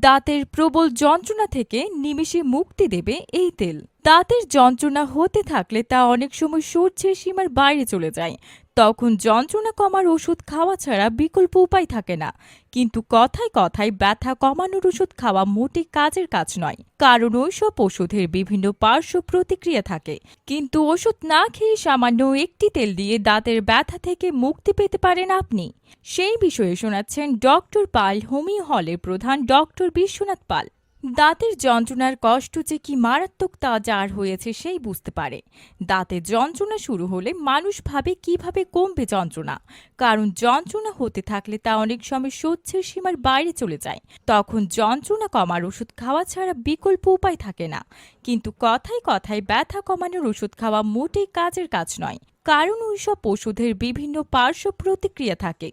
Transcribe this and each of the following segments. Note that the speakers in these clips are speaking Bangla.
দাঁতের প্রবল যন্ত্রণা থেকে নিমেষে মুক্তি দেবে এই তেল। দাঁতের যন্ত্রণা হতে থাকলে তা অনেক সময় সহ্যের সীমার বাইরে চলে যায় তখন যন্ত্রণা কমার ওষুধ খাওয়া ছাড়া বিকল্প উপায় থাকে না। কিন্তু কথায় কথায় ব্যথা কমানোর ওষুধ খাওয়া মোটেই কাজের কাজ নয়। কারণ ওইসব ওষুধের বিভিন্ন পার্শ্ব প্রতিক্রিয়া থাকে। কিন্তু ওষুধ না খেয়ে সামান্য একটি তেল দিয়ে দাঁতের ব্যথা থেকে মুক্তি পেতে পারেন আপনি। সেই বিষয়ে শোনাচ্ছেন ডক্টর পাল হোমিও হলের প্রধান ডক্টর বিশ্বনাথ পাল। দাঁতের যন্ত্রণার কষ্ট যে কি মারাত্মক তা যার হয়েছে সেই বুঝতে পারে। দাঁতের যন্ত্রণা শুরু হলে মানুষ ভাবে কীভাবে কমবে যন্ত্রণা। কারণ যন্ত্রণা হতে থাকলে তা অনেক সময় সহ্যের সীমার বাইরে চলে যায়। তখন যন্ত্রণা কমার ওষুধ খাওয়া ছাড়া বিকল্প উপায় থাকে না। কিন্তু কথায় কথায় ব্যথা কমানোর ওষুধ খাওয়া মোটেই কাজের কাজ নয়। কারণ ওইসব ওষুধের বিভিন্ন পার্শ্ব প্রতিক্রিয়া থাকে।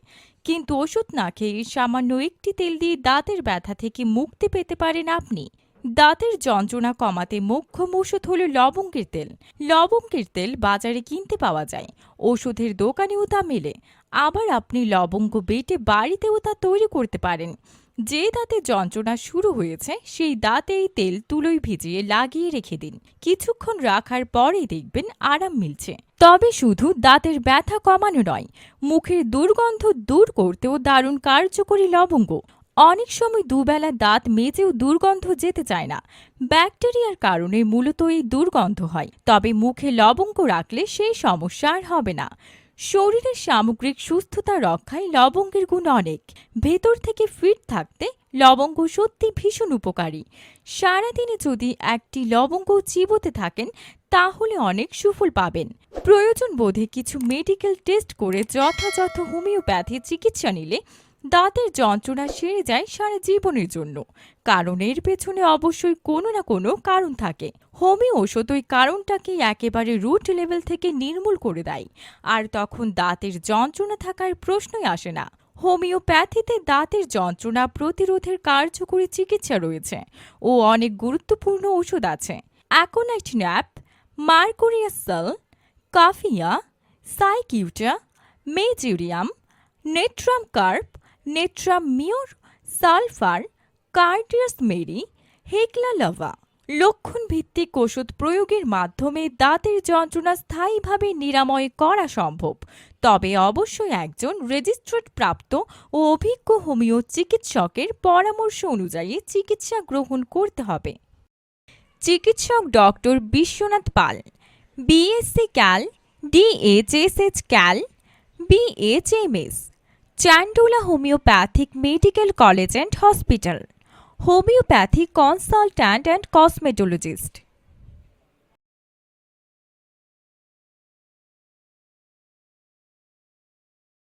কিন্তু ওষুধ না খেয়ে সামান্য একটি তেল দিয়ে দাঁতের ব্যথা থেকে মুক্তি পেতে পারেন আপনি। দাঁতের যন্ত্রণা কমাতে মোক্ষম ওষুধ হল লবঙ্গের তেল। লবঙ্গের তেল বাজারে কিনতে পাওয়া যায়। ওষুধের দোকানেও তা মেলে। আবার আপনি লবঙ্গ বেটে বাড়িতেও তা তৈরি করতে পারেন। যে দাঁতে যন্ত্রণা শুরু হয়েছে, সেই দাঁতে এই তেল তুলোয় ভিজিয়ে লাগিয়ে রেখে দিন। কিছুক্ষণ রাখার পরেই দেখবেন আরাম মিলছে। তবে শুধু দাঁতের ব্যথা কমানো নয়, মুখের দুর্গন্ধ দূর করতেও দারুণ কার্যকরী লবঙ্গ। অনেক সময় দুবেলা দাঁত মেজেও দুর্গন্ধ যেতে চায় না। ব্যাকটেরিয়ার কারণে মূলত এই দুর্গন্ধ হয়। তবে মুখে লবঙ্গ রাখলে সেই সমস্যা আর হবে না। শরীরের সামগ্রিক সুস্থতা রক্ষায় লবঙ্গের গুণ অনেক। ভেতর থেকে ফিট থাকতে লবঙ্গ সত্যি ভীষণ উপকারী। সারাদিনে যদি একটি লবঙ্গ চিবোতে থাকেন, তাহলে অনেক সুফল পাবেন। প্রয়োজন বোধে কিছু মেডিকেল টেস্ট করে যথাযথ হোমিওপ্যাথি চিকিৎসা নিলে দাঁতের যন্ত্রণা সেরে যায় সারা জীবনের জন্য। কারণ এর পেছনে অবশ্যই কোনো না কোনো কারণ থাকে। হোমিও ওষুধ ওই কারণটাকে একেবারে রুট লেভেল থেকে নির্মূল করে দেয়। আর তখন দাঁতের যন্ত্রণা থাকার প্রশ্নই আসে না। হোমিওপ্যাথিতে দাঁতের যন্ত্রণা প্রতিরোধের কার্যকরী চিকিৎসা রয়েছে ও অনেক গুরুত্বপূর্ণ ওষুধ আছে। Aconite nap mercurius sol, coffea, cicuta, mezereum, natrum carb natrum mur sulphur carduus mar, hekla lava. লক্ষণ ভিত্তিক ওষুধ প্রয়োগের মাধ্যমে দাঁতের যন্ত্রণা স্থায়ীভাবে নিরাময় করা সম্ভব। তবে অবশ্যই একজন রেজিস্ট্রেড প্রাপ্ত ও অভিজ্ঞ হোমিও চিকিৎসকের পরামর্শ অনুযায়ী চিকিৎসা গ্রহণ করতে হবে। চিকিৎসক doctor Biswanath Pal, BSc cal, DHMS cal, BHMS Chandola homeopathic medical college and hospital homeopathic consultant and cosmetologist